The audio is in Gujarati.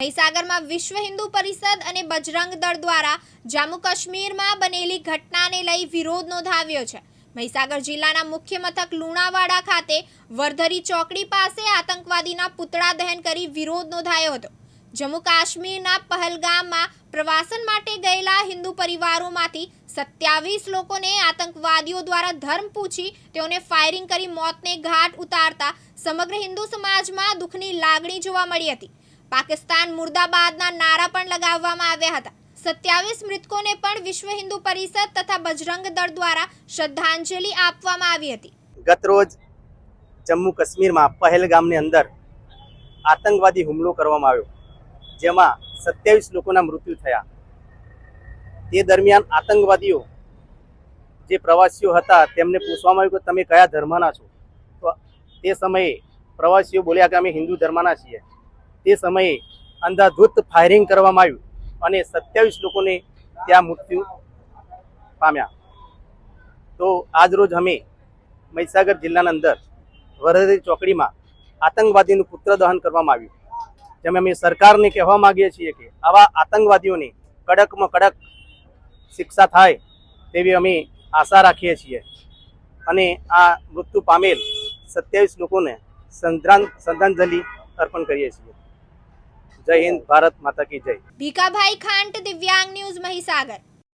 મહીસાગરમાં વિશ્વ હિન્દુ પરિષદ અને બજરંગ દળ દ્વારા જમ્મુ કાશ્મીરમાં બનેલી ઘટનાને લઈ વિરોધ નોંધાવ્યો છે. મહીસાગર જિલ્લાના મુખ્ય મથક લુણાવાડા ખાતે વર્ધરી ચોકડી પાસે આતંકવાદીના પુતળા દહન કરી વિરોધ નોંધાયો હતો. જમ્મુ કાશ્મીરના પહલગામમાં પ્રવાસન માટે ગયેલા હિન્દુ પરિવારોમાંથી સત્યાવીસ લોકોને આતંકવાદીઓ દ્વારા ધર્મ પૂછી તેઓને ફાયરિંગ કરી મોતને ઘાટ ઉતારતા સમગ્ર હિન્દુ સમાજમાં દુઃખની લાગણી જોવા મળી હતી. પાકિસ્તાન મુર્દાબાદના નારા પણ લગાવવામાં આવ્યા હતા. સત્યાવીસ મૃતકોને પણ વિશ્વ હિન્દુ પરિષદ તથા બજરંગ દળ દ્વારા શ્રદ્ધાંજલિ આપવામાં આવી હતી. ગત રોજ જમ્મુ કાશ્મીરમાં પહેલગામની અંદર આતંકવાદી હુમલો કરવામાં આવ્યો, જેમાં સત્યાવીસ લોકોના મૃત્યુ થયા. તે દરમિયાન આતંકવાદીઓ જે પ્રવાસીઓ હતા તેમને પૂછવામાં આવ્યું કે તમે કયા ધર્મના છો? તો તે સમયે પ્રવાસીઓ બોલ્યા કે અમે હિન્દુ ધર્મના છીએ. તે સમયે અંધાધૂત ફાયરિંગ કરવામાં આવ્યું અને સત્યાવીસ લોકોને ત્યાં મૃત્યુ પામ્યા. તો આજ રોજ અમે મહીસાગર જિલ્લાના અંદર વરદરી ચોકડીમાં આતંકવાદીનું પુત્ર દહન કરવામાં આવ્યું. જેમાં અમે સરકારને કહેવા માંગીએ છીએ કે આવા આતંકવાદીઓની કડકમાં કડક શિક્ષા થાય તેવી અમે આશા રાખીએ છીએ. અને આ મૃત્યુ પામેલ સત્યાવીસ લોકોને શ્રદ્ધાંજલિ અર્પણ કરીએ છીએ. જય હિન્દ ભારત માતા કી જય. ભીખાભાઈ ખાંટ દિવ્યાંગ ન્યૂઝ મહીસાગર.